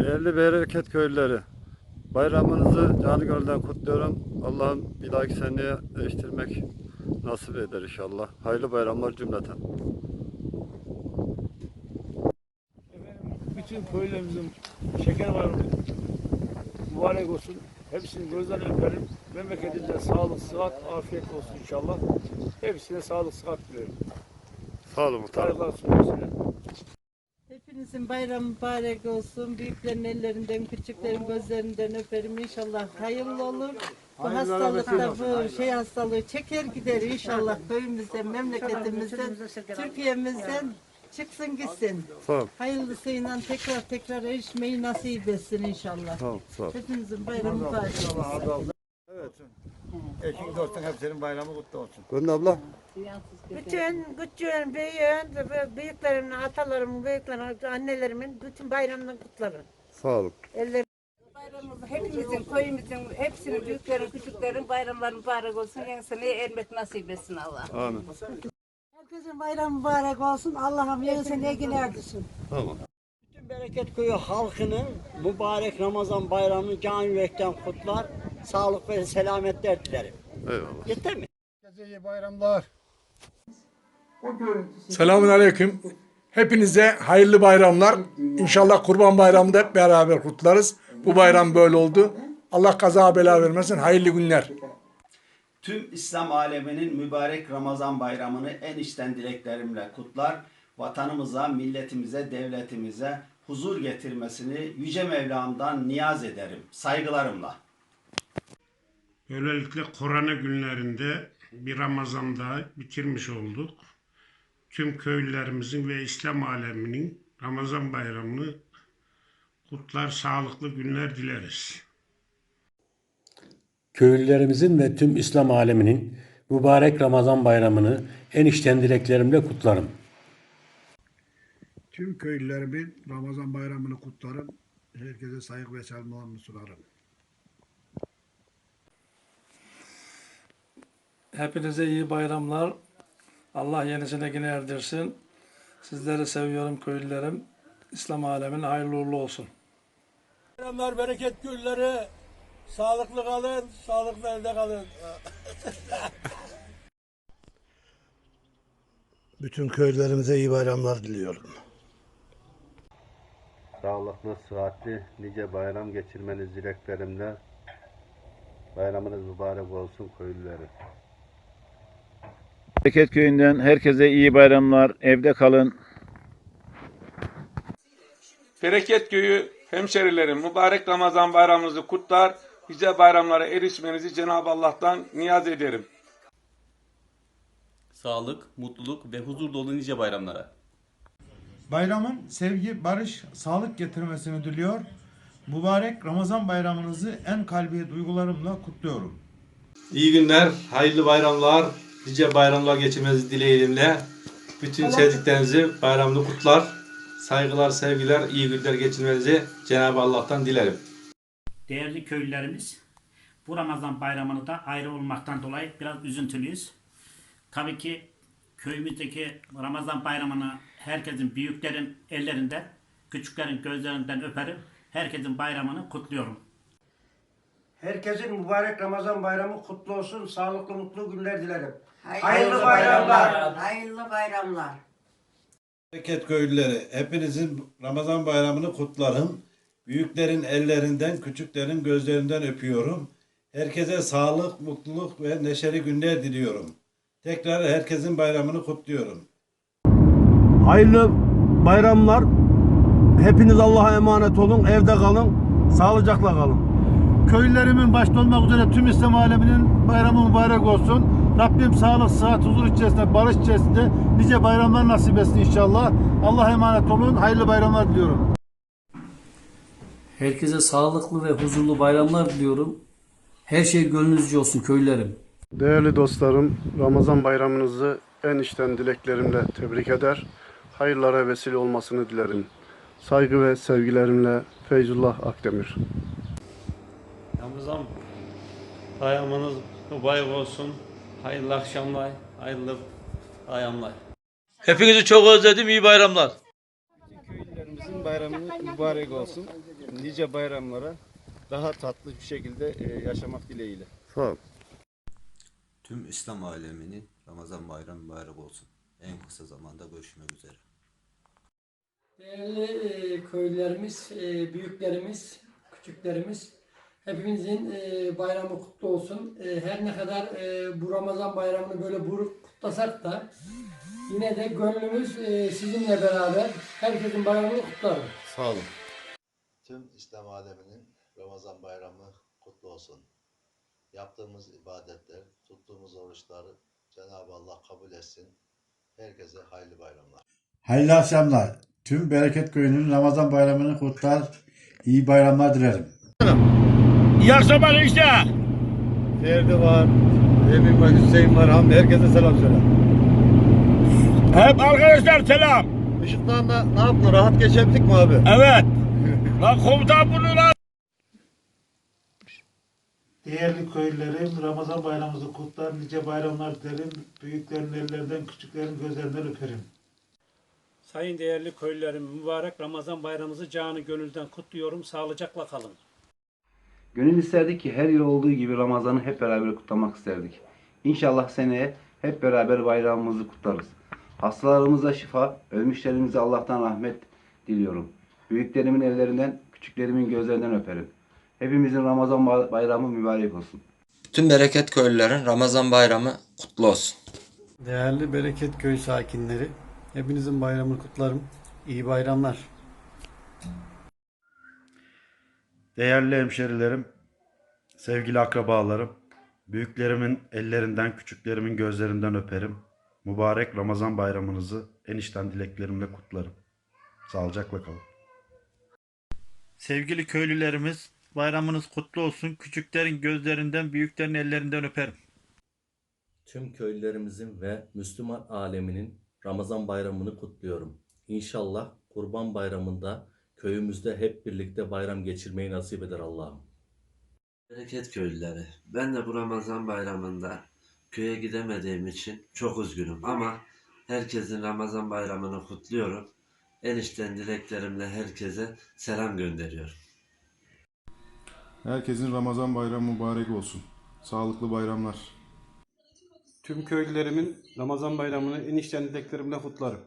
Değerli bereket köylüleri, bayramınızı canı gönülden kutluyorum. Allah'ım bir dahaki seneye değiştirmek nasip eder inşallah. Hayırlı bayramlar cümleten. Bütün köylerimizin şeker var mübarek olsun. Hepsini gözden öperim. Memleketinde sağlık, sıhhat, afiyet olsun inşallah. Hepsine sağlık, sıhhat diliyorum. Sağ olun. Saygılar sunuyorum size. Hepinizin bayramı mübarek olsun. Büyüklerin ellerinden, küçüklerin gözlerinden öperim inşallah. Hayırlı olur. Bu hastalıkta bu şey hastalığı çeker gider inşallah köyümüzden, memleketimizden, Türkiye'mizden çıksın gitsin. Sağ ol. Hayırlısıyla tekrar tekrar erişmeyi nasip etsin inşallah. Sağ ol. Sağ ol. Hepinizin bayramı mübarek olsun. Eşin dostun hepsinin bayramı kutlu olsun. Gönül abla. Bütün küçüğün, büyüğün, büyüklerimin, atalarımın, büyüklerimin, annelerimin bütün bayramını kutlarım. Sağ olun. Eller Bayramımız hepimizin, köyümüzün, hepsinin, büyüklerin, küçüklerin bayramları mübarek olsun. Yeni seneye ermek nasip etsin Allah. Amin. Herkesin bayramı mübarek olsun. Allah'ım yeni seneye yine erdirsin. Tamam. Bütün Bereket Köyü halkının mübarek Ramazan bayramını can yürekten kutlar. Sağlık ve selametler dilerim. Eyvallah. Yeter mi? Herkese iyi bayramlar. Selamun Aleyküm. Hepinize hayırlı bayramlar. İnşallah Kurban Bayramı'nda hep beraber kutlarız. Bu bayram böyle oldu. Allah kaza bela vermesin. Hayırlı günler. Tüm İslam aleminin mübarek Ramazan bayramını en içten dileklerimle kutlar. Vatanımıza, milletimize, devletimize huzur getirmesini Yüce Mevlam'dan niyaz ederim. Saygılarımla. Böylelikle korona günlerinde bir Ramazan'da bitirmiş olduk. Tüm köylülerimizin ve İslam aleminin Ramazan bayramını kutlar, sağlıklı günler dileriz. Köylülerimizin ve tüm İslam aleminin mübarek Ramazan bayramını en içten dileklerimle kutlarım. Tüm köylülerimin Ramazan bayramını kutlarım. Herkese saygı ve selamlarımı sunarım. Hepinize iyi bayramlar. Allah yenisine yine erdirsin. Sizleri seviyorum köylülerim. İslam alemin hayırlı uğurlu olsun. Bayramlar, bereket gülleri. Sağlıklı kalın, sağlıklı evde kalın. Bütün köylülerimize iyi bayramlar diliyorum. Sağlıklı, sıhhatli, nice bayram geçirmeniz dileklerimle. Bayramınız mübarek olsun köylülerim. Bereket köyünden herkese iyi bayramlar. Evde kalın. Bereket Köyü hemşerilerim mübarek Ramazan bayramınızı kutlar. Güzel bayramlara erişmenizi Cenab-ı Allah'tan niyaz ederim. Sağlık, mutluluk ve huzur dolu nice bayramlara. Bayramın sevgi, barış, sağlık getirmesini diliyor. Mübarek Ramazan bayramınızı en kalbi duygularımla kutluyorum. İyi günler, hayırlı bayramlar, nice bayramlar geçirmenizi dileğimle. Bütün sevdiklerinizi bayramını kutlar. Saygılar, sevgiler, iyi günler geçirmenizi Cenab-ı Allah'tan dilerim. Değerli köylülerimiz, bu Ramazan bayramını da ayrı olmaktan dolayı biraz üzüntülüyüz. Tabii ki köyümüzdeki Ramazan bayramını herkesin büyüklerin ellerinde, küçüklerin gözlerinden öperim. Herkesin bayramını kutluyorum. Herkesin mübarek Ramazan bayramı kutlu olsun. Sağlıklı, mutlu günler dilerim. Hayırlı bayramlar. Hayırlı bayramlar. Bereket köylüleri, hepinizin Ramazan bayramını kutlarım. Büyüklerin ellerinden, küçüklerin gözlerinden öpüyorum. Herkese sağlık, mutluluk ve neşeli günler diliyorum. Tekrar herkesin bayramını kutluyorum. Hayırlı bayramlar. Hepiniz Allah'a emanet olun. Evde kalın. Sağlıcakla kalın. Köylülerimin başta olmak üzere tüm İslam aleminin bayramı mübarek olsun. Rabbim sağlık, sıhhat, huzur içerisinde, barış içerisinde nice bayramlar nasip etsin inşallah. Allah'a emanet olun. Hayırlı bayramlar diliyorum. Herkese sağlıklı ve huzurlu bayramlar diliyorum. Her şey gönlünüzce olsun köylülerim. Değerli dostlarım, Ramazan bayramınızı en içten dileklerimle tebrik eder. Hayırlara vesile olmasını dilerim. Saygı ve sevgilerimle Feyzullah Akdemir. Ramazan bayramınız mübarek olsun. Hayırlı akşamlar, hayırlı bayramlar. Hepinizi çok özledim. İyi bayramlar. Köylülerimize Hepinizin bayramı mübarek olsun. Nice bayramlara daha tatlı bir şekilde e, yaşamak dileğiyle. Sağ ol. Tüm İslam aleminin Ramazan bayramı mübarek olsun. En kısa zamanda görüşmek üzere. Değerli e, köylülerimiz, e, büyüklerimiz, küçüklerimiz hepimizin e, bayramı kutlu olsun. E, her ne kadar e, bu Ramazan bayramını böyle buruk kutlasak da yine de gönlümüz e, sizinle beraber herkesin bayramını kutlarım. Sağ olun. Tüm İslam aleminin Ramazan bayramı kutlu olsun. Yaptığımız ibadetler, tuttuğumuz oruçları Cenab-ı Allah kabul etsin. Herkese hayırlı bayramlar. Hayırlı akşamlar. Tüm Bereket Köyü'nün Ramazan bayramını kutlar. İyi bayramlar dilerim. Akşamlar işte. Ferdi var, Emin var, Hüseyin var, Hamdi. Herkese selam söyle. Hep arkadaşlar selam. Işıktan da ne yaptın? Rahat geçebildik mi abi? Evet. Lan komutan bunu lan. Değerli köylülerim, Ramazan bayramımızı kutlar, nice bayramlar dilerim. Büyüklerin ellerinden, küçüklerin gözlerinden öperim. Sayın değerli köylülerim, mübarek Ramazan bayramımızı canı gönülden kutluyorum. Sağlıcakla kalın. Gönül isterdi ki her yıl olduğu gibi Ramazan'ı hep beraber kutlamak isterdik. İnşallah seneye hep beraber bayramımızı kutlarız. Hastalarımıza şifa, ölmüşlerimize Allah'tan rahmet diliyorum. Büyüklerimin ellerinden, küçüklerimin gözlerinden öperim. Hepimizin Ramazan bayramı mübarek olsun. Tüm Bereket köylülerin Ramazan bayramı kutlu olsun. Değerli Bereket Köy sakinleri, hepinizin bayramını kutlarım. İyi bayramlar. Değerli hemşerilerim, sevgili akrabalarım, büyüklerimin ellerinden, küçüklerimin gözlerinden öperim. Mübarek Ramazan bayramınızı en içten dileklerimle kutlarım. Sağlıcakla kalın. Sevgili köylülerimiz bayramınız kutlu olsun. Küçüklerin gözlerinden, büyüklerin ellerinden öperim. Tüm köylülerimizin ve Müslüman aleminin Ramazan bayramını kutluyorum. İnşallah Kurban Bayramı'nda köyümüzde hep birlikte bayram geçirmeyi nasip eder Allah'ım. Bereket köylüleri. Ben de bu Ramazan bayramında köye gidemediğim için çok üzgünüm ama herkesin Ramazan bayramını kutluyorum. En içten dileklerimle herkese selam gönderiyorum. Herkesin Ramazan bayramı mübarek olsun. Sağlıklı bayramlar. Tüm köylülerimin Ramazan bayramını en içten dileklerimle kutlarım.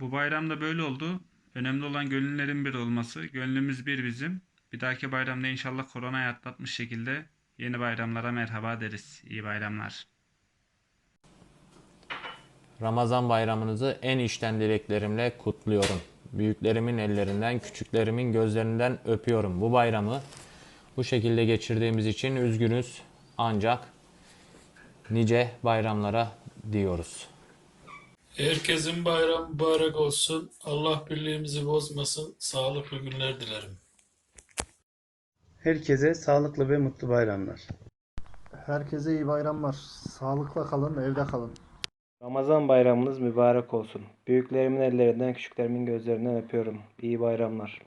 Bu bayram da böyle oldu. Önemli olan gönüllerin bir olması. Gönlümüz bir bizim. Bir dahaki bayramda inşallah koronayı atlatmış şekilde yeni bayramlara merhaba deriz. İyi bayramlar. Ramazan bayramınızı en içten dileklerimle kutluyorum. Büyüklerimin ellerinden, küçüklerimin gözlerinden öpüyorum. Bu bayramı bu şekilde geçirdiğimiz için üzgünüz. Ancak nice bayramlara diyoruz. Herkesin bayram mübarek olsun. Allah birliğimizi bozmasın. Sağlıklı günler dilerim. Herkese sağlıklı ve mutlu bayramlar. Herkese iyi bayramlar. Sağlıkla kalın, evde kalın. Ramazan bayramınız mübarek olsun. Büyüklerimin ellerinden, küçüklerimin gözlerinden öpüyorum. İyi bayramlar.